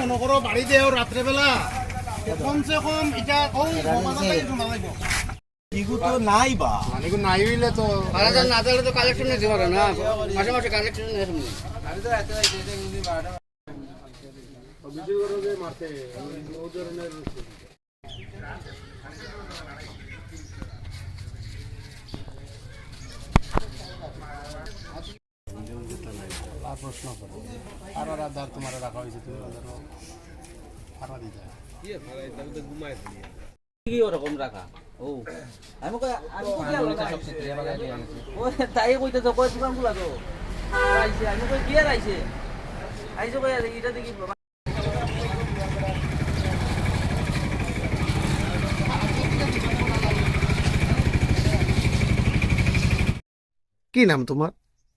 মনে করো বাড়িতে রাত্রেবেলা কমসে কম এটা ও এগুলো তো নাই বা? এগুলো নাই হইলে তো কালেকশন না থাকলে তো কালেকশন নিতে পারো না। মাসে মাসে কালেকশন নিয়ে শুনি আর প্রশ্ন করো। আর আর আধার তোমার রাখা হয়েছে তুমি ওদের ভাড়া দিতে। কি ওরকম রাখা। ও আমি তাই দোকান খোলা তো? আইছে কই কি আইছে? আইছে কই এটা দেখি। কি নাম তোমার?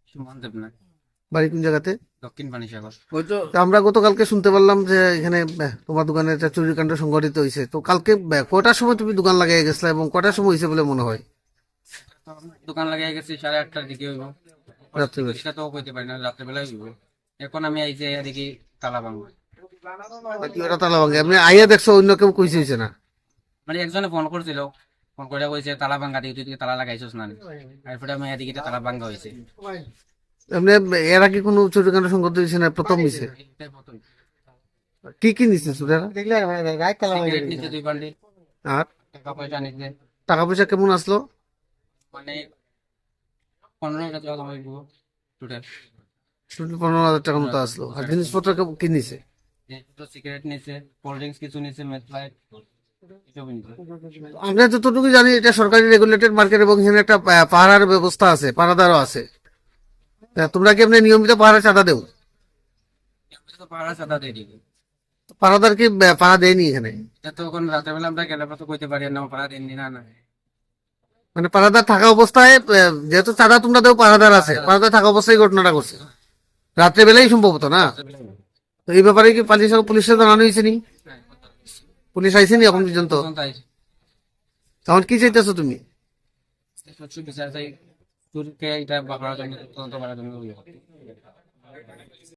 সুমন দেবনাথ। বাড়ি কোন জায়গাতে? দক্ষিণ পানিসাগর। ওই তো তো আমরা গতকালকে শুনতে পারলাম যে এখানে তোমার দোকানে একটা চুরিকাণ্ড সংঘটিত হয়েছে তো কালকে কটার সময় তুমি দোকান লাগিয়ে গেছিলে এবং কটার সময় হয়েছে বলে মনে হয়? দোকান লাগিয়ে গেছি সাড়ে আটটার দিকে হইব। রাত্রিবেলা সেটা তো কইতে পারি না রাত্রেবেলা হইব। এখন আমি আইছে দেখি তালা ভাঙবো। কি ওটা তালা ভাঙে? আপনি আইয়া দেখছ অন্য কেউ কইছে হয়েছে না? মানে একজনে ফোন করছিল ফোন করে কইছে তালা ভাঙা দিকে তুই তালা লাগাইছিস না এরপরে আমি এদিকে তালা ভাঙা হয়েছে এমনি এর আগে কোনো চুরিকাণ্ড সংঘটিত হয়েছে না? প্রথম হয়েছে কি কি নিচে দুই বান্ডিল। আর? টাকা পয়সা কেমন আসলো? মানে পনেরো হাজার টাকা মতো আসলো। আর জিনিসপত্র কেমন- কি নিছে? সিগারেট নিচে কোল্ড ড্রিঙ্কস কিছু মেথলাইট আমরা যতটুকু জানি এটা সরকারি রেগুলেটেড মার্কেট এবং এখানে একটা পাহারার ব্যবস্থা আছে পাহারাদারও আছে। তোমরা কি এমনি নিয়মিত পাহারা চাঁদা দেও? দিয়ে পাহারাদার কি পাহারা দেয়নি এখানে? তো এখন রাতের বেলা আমরা গেলে তো কইতে পারি না পাড়া দিন দিন না মানে পাহারাদার থাকা অবস্থায় যেহেতু চাঁদা তোমরা দেও পাহারাদার আছে। পাহারাদার থাকা অবস্থায় ঘটনাটা করছে রাত্রে বেলাই সম্ভবত না? তো এই ব্যাপারে কি পুলিশ পুলিশের জানানো হয়েছে নি? পুলিশ আইসে নি এখন পর্যন্ত? তখন কি চাইতেছো তুমি? বিচার চাই। তোরকে এটা বাবার জন্য তদন্ত করার জন্য